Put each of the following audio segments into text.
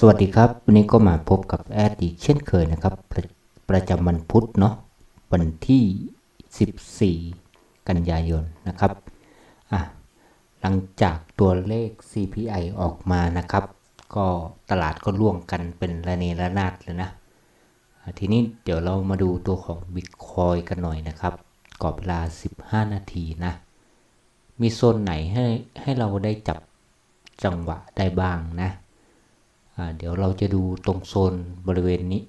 สวัสดีครับ วันนี้ก็มาพบกับแอดอีกเช่นเคยนะครับ ประประจำวันพุธเนาะวันที่ 14 กันยายนนะครับอะหลังจากตัวเลข CPI ออกมานะครับ ก็ตลาดก็ร่วงกันเป็นระเนระนาดเลยนะ ทีนี้เดี๋ยวเรามาดูตัวของ Bitcoin กันหน่อยนะครับกรอบเวลา 15 นาทีนะ มีโซนไหนให้ให้เราได้จับจังหวะได้บ้างนะ เดี๋ยวเราจะดูตรงโซนบริเวณนี้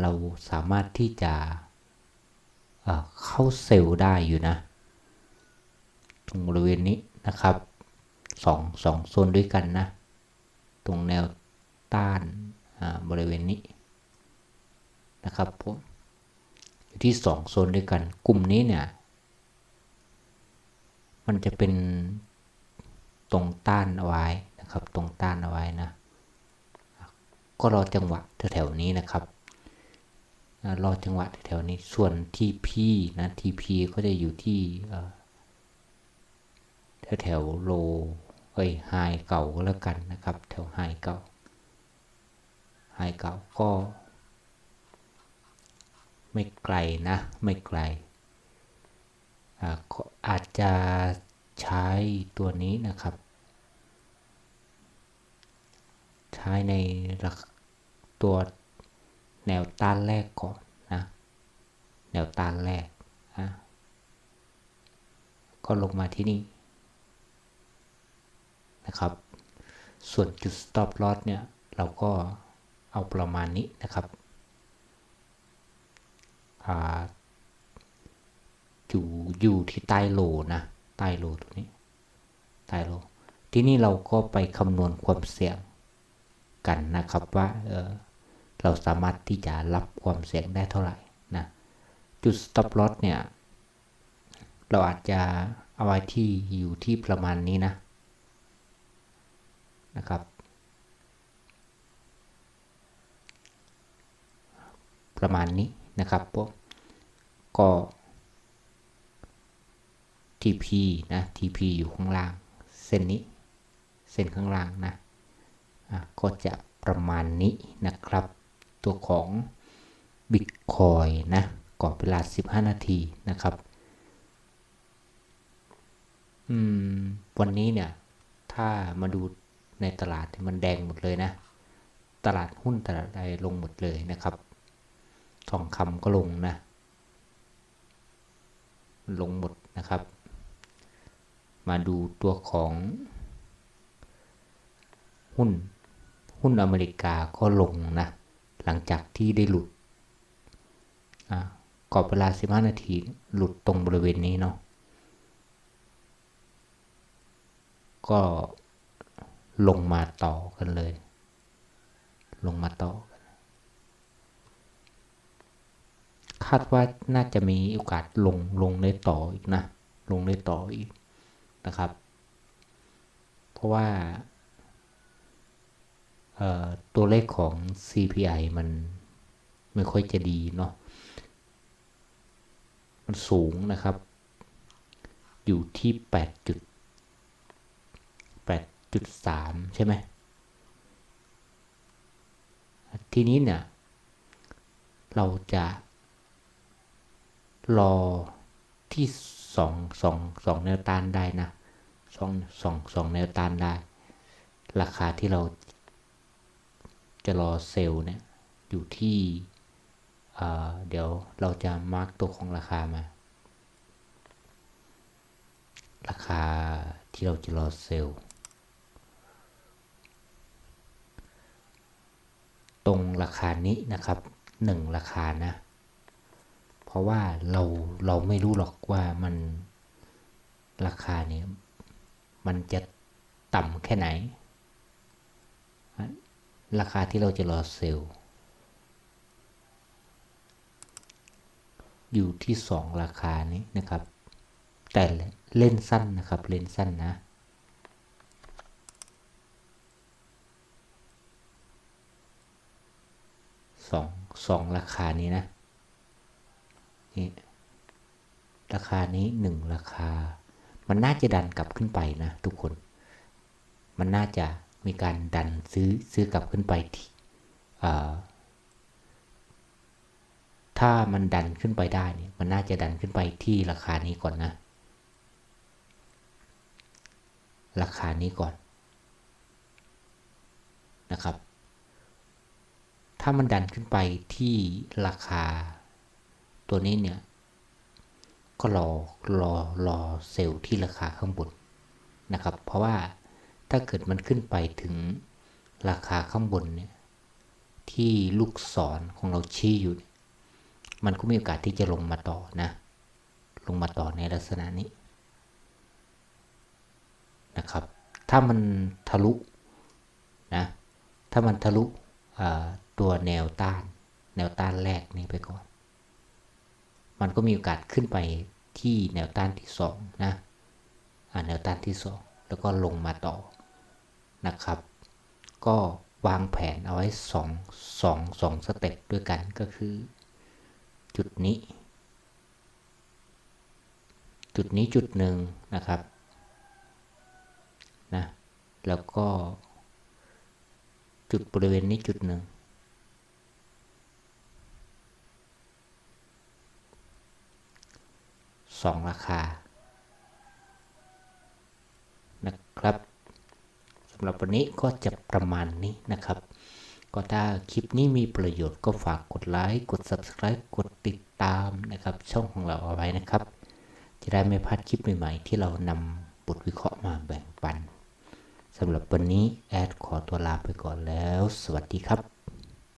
เราสามารถที่จะเข้าเซลล์ได้อยู่นะ ตรงบริเวณนี้นะครับสองสองโซนด้วยกันนะ ตรงแนวต้านบริเวณนี้นะครับผมอยู่ที่สองโซนด้วยกัน กลุ่มนี้เนี่ย มันจะเป็นตรงต้านเอาไว้นะครับ ตรงต้านเอาไว้นะ ก็รอจังหวะแถวๆนี้นะครับรอจังหวะแถวๆนี้ส่วน TP นะ TP ก็จะอยู่ที่แถวแถวโลเอ้ยไฮเก่าก็แล้วกันนะครับ แถวไฮเก่าไฮเก่าก็ ไม่ไกลนะ ไม่ไกลอาอาจจะใช้ตัวนี้นะครับ ใช้ในหลัก ตัวแนวต้านแรกก่อนนะ แนวต้านแรกนะก็ลงมาที่นี่นะครับ ส่วนจุด stop loss เนี่ย เราก็เอาประมาณนี้นะครับอยู่อยู่ที่ใต้โลนะ ใต้โลตัวนี้ ใต้โล ที่นี่เราก็ไปคำนวณความเสี่ยงกันนะครับว่า เเราสามารถที่จะรับความเสี่ยงได้เท่าไหร่นะจุด stop loss เนี่ย เราอาจจะเอาไว้ที่อยู่ที่ประมาณนี้นะนะครับ ประมาณนี้นะครับพวกก็ TP นะ TP อยู่ข้างล่าง เส้นนี้ เส้นข้างล่างนะ ก็จะประมาณนี้นะครับ ตัวของ Bitcoin นะกรอบเวลา 15 นาทีนะครับวันนี้เนี่ย ถ้ามาดูในตลาดมันแดงหมดเลยนะ ตลาดหุ้นตลาดใดลงหมดเลยนะครับ ทองคำก็ลงนะ ลงหมดนะครับ มาดูตัวของ หุ้น หุ้นอเมริกาก็ลงนะ หลังจากที่ได้หลุดกรอบเวลา 15 นาทีหลุดตรงบริเวณนี้เนาะก็ลงมาต่อกันเลย ลงมาต่อกันคาดว่าน่าจะมีโอกาสลงลงได้ต่ออีกนะ ลงได้ต่ออีกนะครับ เพราะว่า ตัวเลขของ CPI มันไม่ค่อยจะดีเนาะ มันสูงนะครับ อยู่ที่ 8 จุด8.3ใช่ไหม ทีนี้เนี่ย เราจะรอที่สองสองสองแนวต้านได้นะสองสองสองแนวต้านได้ ราคาที่เรา จะรอเซลล์เนี่ยอยู่ที่เดี๋ยวเราจะมาร์กตัวของราคามา ราคาที่เราจะรอเซลล์ ตรงราคานี้นะครับหนึ่งราคานะ เพราะว่าเราเราไม่รู้หรอกว่ามันราคาเนี่ยมันจะต่ำแค่ไหน ราคาที่เราจะรอเซลล์ อยู่ที่ 2 ราคานี้นะครับ แต่เล่นสั้นนะครับ เล่นสั้นนะ สองสองราคานี้นะ นี่ ราคานี้หนึ่งราคา มันน่าจะดันกลับขึ้นไปนะทุกคน มันน่าจะ มีการดันซื้อซื้อกลับขึ้นไปที่ถ้ามันดันขึ้นไปได้เนี่ยมันน่าจะดันขึ้นไปที่ราคานี้ก่อนนะ ราคานี้ก่อนนะครับ ถ้ามันดันขึ้นไปที่ราคาตัวนี้เนี่ย ก็รอรอรอเซลล์ที่ราคาข้างบนนะครับ เพราะว่า ถ้าเกิดมันขึ้นไปถึงราคาข้างบนเนี่ยที่ลูกศรของเราชี้อยู่ มันก็มีโอกาสที่จะลงมาต่อนะ ลงมาต่อในลักษณะนี้นะครับ ถ้ามันทะลุนะ ถ้ามันทะลุตัวแนวต้าน แนวต้านแรกนี้ไปก่อน มันก็มีโอกาสขึ้นไปที่แนวต้านที่สองนะอ่าแนวต้านที่สอง แล้วก็ลงมาต่อนะครับ ก็วางแผนเอาไว้สองสองสองสเต็ปด้วยกันก็คือ จุดนี้ จุดนี้จุดหนึ่งนะครับนะแล้วก็จุดบริเวณนี้จุดหนึ่งสองราคา นะครับสำ หรับวันนี้ก็จะประมาณนี้นะครับ ก็ถ้าคลิปนี้มีประโยชน์ก็ฝากกดไลค์ กด Subscribe กดติดตามนะครับ ช่องของเราเอาไว้นะครับ จะได้ไม่พลาดคลิปใหม่ๆ ที่เรานำบทวิเคราะห์มาแบ่งปันสำหรับวันนี้แอดขอตัวลาไปก่อนแล้ว สวัสดีครับ